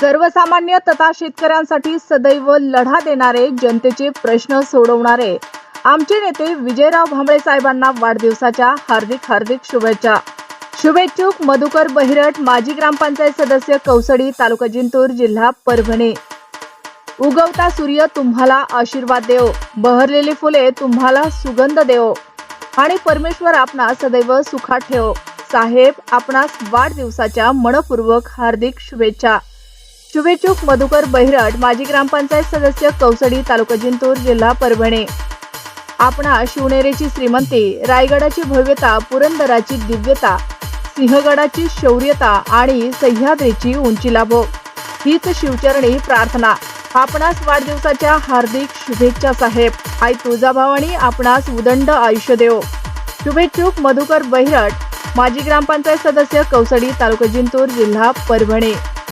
सर्वसामान्य तथा शेतकऱ्यांसाठी सदैव लढा देणारे जनतेचे प्रश्न सोडवणारे. आमचे नेते विजयराव भांबळे साहेबांना वाढदिवसाच्या हार्दिक हार्दिक शुभेच्छा. शुभेच्छुक मधुकर बहिरट माजी ग्रामपंचायत सदस्य कौसडी तालुका जिंतूर जिल्हा परभणी. उगवता सूर्य तुम्हाला आशीर्वाद देव बहरलेली फुले तुम्हाला सुगंध देव आणि परमेश्वर आपणा सदैव सुखात ठेव साहेब आपणास वाढदिवसाच्या मनपूर्वक हार्दिक शुभेच्छा. शुभेच्छुक मधुकर बहिरट माजी ग्रामपंचायत सदस्य कौसडी तालुका जिंतूर जिल्हा परभणी. आपणा शिवनेरीची श्रीमंती रायगडाची भव्यता पुरंदराची दिव्यता सिंहगडाची शौर्यता आणि सह्याद्रीची उंची लाभो. हीच शिवचरणी प्रार्थना. आपणास वाढदिवसाच्या हार्दिक शुभेच्छा साहेब. आई तुळजाभावानी आपणास उदंड आयुष्य देव. शुभेच्छुक मधुकर बहिरट माजी ग्रामपंचायत सदस्य कौसडी तालुका जिंतूर जिल्हा परभणी.